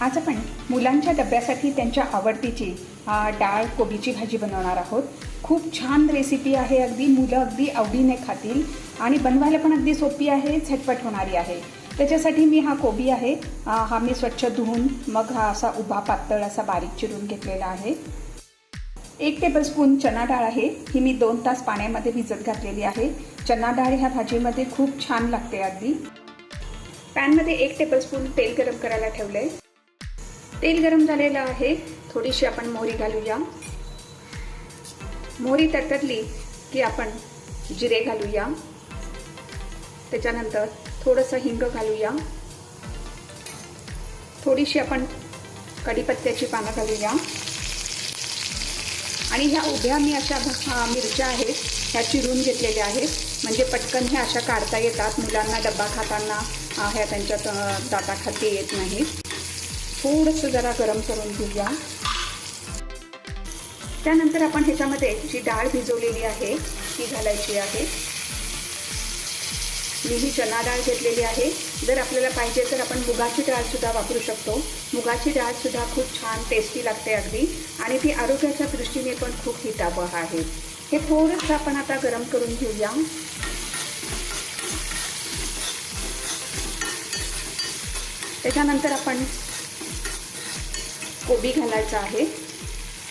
आज आपण मुलांच्या डब्यासाठी त्यांच्या आवडतीची डाळ कोबीची भाजी बनवणार आहोत. खूप छान रेसिपी आहे अगदी. मुलं अगदी आवडीने खातील आणि बनवायला पण अगदी सोपी आहे झटपट होणारी आहे. त्याच्यासाठी मी हा कोबी आहे. हा मी स्वच्छ धुवून मग हा असा उभा पातळ असा बारीक चिरून घेतलेला आहे. एक टेबलस्पून चना डाळ आहे. ही मी दोन तास पाण्यामध्ये भिजत घातलेली आहे. चना डाळ ह्या भाजीमध्ये खूप छान लागते अगदी. पॅनमध्ये एक टेबलस्पून तेल गरम करायला ठेवलं आहे तेल गरम झालेलं आहे. थोडीशी आपण मोहरी घालूया. मोहरी तडतडली की आपण जिरे घालूया. त्याच्यानंतर थोडंसं हिंग घालूया. थोडीशी आपण कढीपत्त्याची पानं घालूया. आणि ह्या उभ्या मी अशा मिरच्या आहेत ह्या चिरून घेतलेल्या आहेत. म्हणजे पटकन ह्या अशा काढता येतात. मुलांना डब्बा खाताना ह्या त्यांच्या अ, येत नाहीत थोडंसं जरा गरम करून घेऊया. त्यानंतर आपण ह्याच्यामध्ये जी डाळ भिजवलेली आहे ती घालायची आहे. मी ही चना डाळ घेतलेली आहे. जर आपल्याला पाहिजे तर आपण मुगाची डाळसुद्धा वापरू शकतो. मुगाची डाळसुद्धा खूप छान टेस्टी लागते अगदी. आणि ती आरोग्याच्या दृष्टीने पण खूप हितावह आहे. हे थोडंसं आपण आता गरम करून घेऊया. त्याच्यानंतर आपण कोबी घालायचा आहे.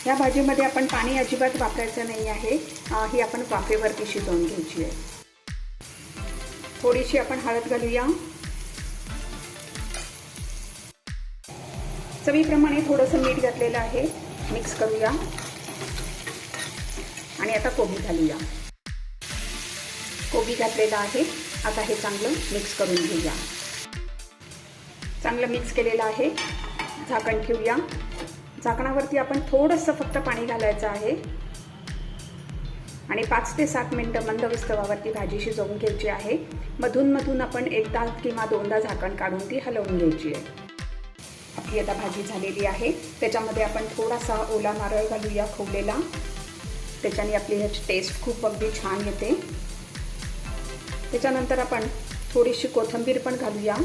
या भाजीमध्ये आपण पाणी अजिबात वापरायचं नाही आहे. ही आपण वाफेवरती शिजवून घ्यायची आहे. थोडीशी आपण हळद घालूया. चवीप्रमाणे थोडंसं मीठ घातलेलं आहे. मिक्स करूया. आणि आता कोबी घालूया. कोबी घातलेला आहे. आता हे चांगलं मिक्स करून घेऊया. चांगलं मिक्स केलेलं आहे. झाकण ठेवूया. झाकणावरती आपण थोडंसं फक्त पाणी घालायचं आहे. आणि पाच ते सात मिनटं मंद विस्तवावरती भाजी शिजवून घ्यायची आहे. मधून मधून आपण एकदा किंवा दोनदा झाकण काढून ती हलवून घ्यायची आहे. आपली आता भाजी झालेली आहे. त्याच्यामध्ये आपण थोडासा ओला नारळ घालूया खोवलेला त्याच्याने आपली ह्याची टेस्ट खूप अगदी छान येते. त्याच्यानंतर आपण थोडीशी कोथिंबीर पण घालूया.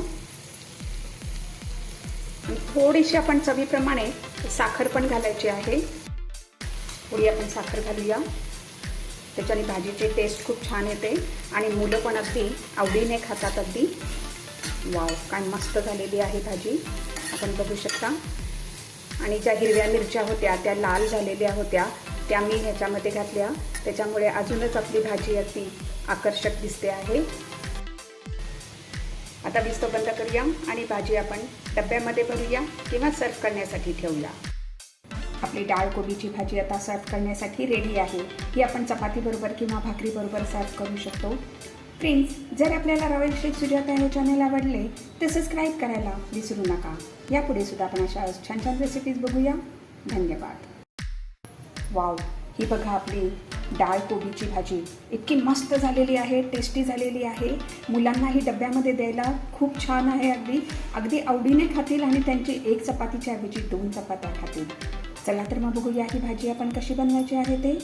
आणि थोडीशी आपण चवीप्रमाणे साखर पण घालायची आहे. थोडी आपण साखर घालूया. त्याच्याने भाजीची टेस्ट खूप छान येते आणि मुलं पण अगदी आवडीने खातात अगदी. वाव काय मस्त झालेली आहे भाजी. आपण बघू शकता. आणि ज्या हिरव्या मिरच्या होत्या त्या लाल झालेल्या होत्या त्या मी ह्याच्यामध्ये घातल्या. त्याच्यामुळे अजूनच आपली भाजी अगदी आकर्षक दिसते आहे. आता तो बंद करूया आणि भाजी आपण डब्यामध्ये भरूया किंवा सर्व करण्यासाठी ठेवूया. आपली डाळ कोबीची भाजी आता सर्व करण्यासाठी रेडी आहे. ही आपण चपातीबरोबर किंवा भाकरीबरोबर सर्व करू शकतो. फ्रेंड्स जर आपल्याला रॉयल शेफ सुजाता हे चॅनल आवडले तर सबस्क्राईब करायला विसरू नका. यापुढे सुद्धा आपण अशा छान छान रेसिपीज बघूया. धन्यवाद. वाव ही बघा आपली डाळ कोबीची भाजी. इतकी मस्त झालेली आहे टेस्टी झालेली आहे. मुलांना ही डब्यामध्ये द्यायला खूप छान आहे अगदी. अगदी आवडीने खातील आणि त्यांची एक चपातीच्या ऐवजी दोन चपात्या खातील. चला तर मग बघूया ही भाजी आपण कशी बनवायची आहे ते.